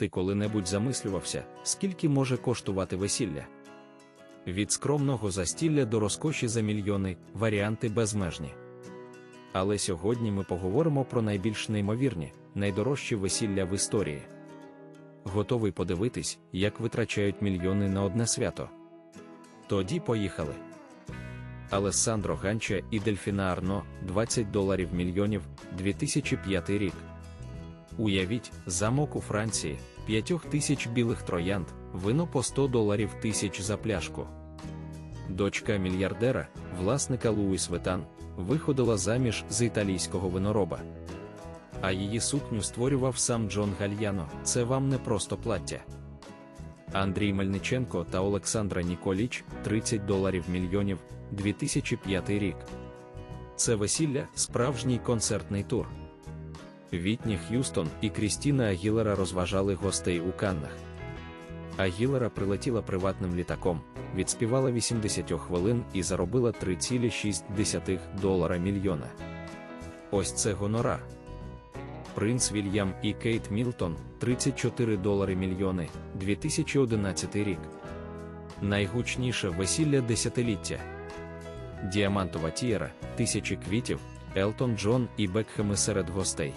Ти коли-небудь замислювався, скільки може коштувати весілля? Від скромного застілля до розкоші за мільйони варіанти безмежні. Але сьогодні ми поговоримо про найбільш неймовірні, найдорожчі весілля в історії. Готовий подивитись, як витрачають мільйони на одне свято. Тоді поїхали. Алессандро Ганча і Дельфіна Арно 20 доларів мільйонів 2005 рік. Уявіть, замок у Франції, 5 тисяч білих троянд, вино по 100 доларів тисяч за пляшку. Дочка мільярдера, власника Луїс Витан, виходила заміж з італійського винороба. А її сукню створював сам Джон Гальяно. Це вам не просто плаття. Андрій Мельниченко та Олександра Ніколіч 30 доларів мільйонів 2005 рік. Це весілля справжній концертний тур. Вітні Х'юстон і Крістіна Агілера розважали гостей у Каннах. Агілера прилетіла приватним літаком, відспівала 80 хвилин і заробила 3,6 долара мільйона. Ось це гонорар. Принц Вільям і Кейт Мілтон 34 долари мільйони 2011 рік. Найгучніше весілля десятиліття. Діамантова тієра, тисячі квітів, Елтон Джон і Бекхеми серед гостей.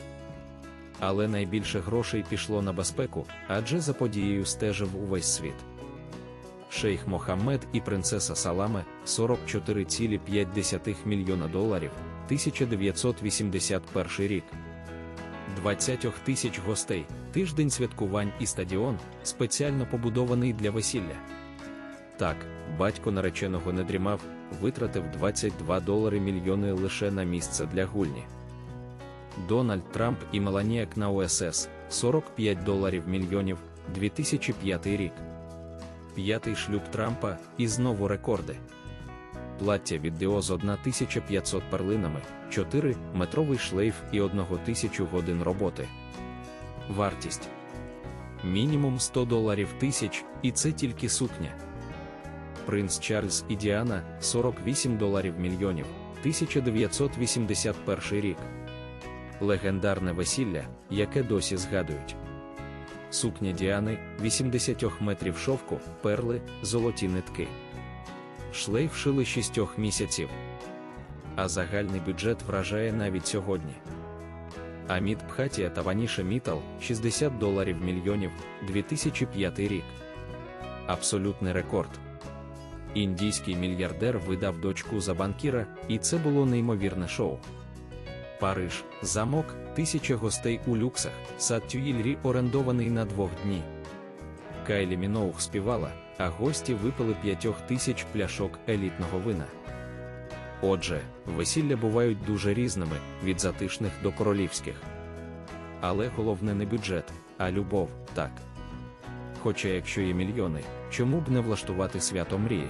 Але найбільше грошей пішло на безпеку, адже за подією стежив увесь світ. Шейх Мохаммед і принцеса Саламе 44,5 мільйона доларів 1981 рік. 20 тисяч гостей, тиждень святкувань і стадіон, спеціально побудований для весілля. Так, батько нареченого не дрімав, витратив 22 долари мільйони лише на місце для гульні. Дональд Трамп і Меланіак на ОСС 45 доларів мільйонів 2005 рік. П'ятий шлюб Трампа і знову рекорди. Плаття від Діоз 1500 перлинами, 4 метровий шлейф і 1000 годин роботи. Вартість мінімум 100 доларів тисяч, і це тільки сукня. Принц Чарльз і Діана 48 доларів мільйонів 1981 рік. Легендарне весілля, яке досі згадують. Сукня Діани 80 метрів шовку, перли, золоті нитки. Шлейф шили 6 місяців. А загальний бюджет вражає навіть сьогодні. Амід Пхатія та Ваніша Мітал 60 доларів мільйонів 2005 рік. Абсолютний рекорд. Індійський мільярдер видав дочку за банкіра, і це було неймовірне шоу. Париж, замок, тисяча гостей у люксах, сад Тюїльрі орендований на двох дні. Кайлі Міноух співала, а гості випили п'ятьох тисяч пляшок елітного вина. Отже, весілля бувають дуже різними, від затишних до королівських. Але головне не бюджет, а любов, так. Хоча якщо є мільйони, чому б не влаштувати свято мрії?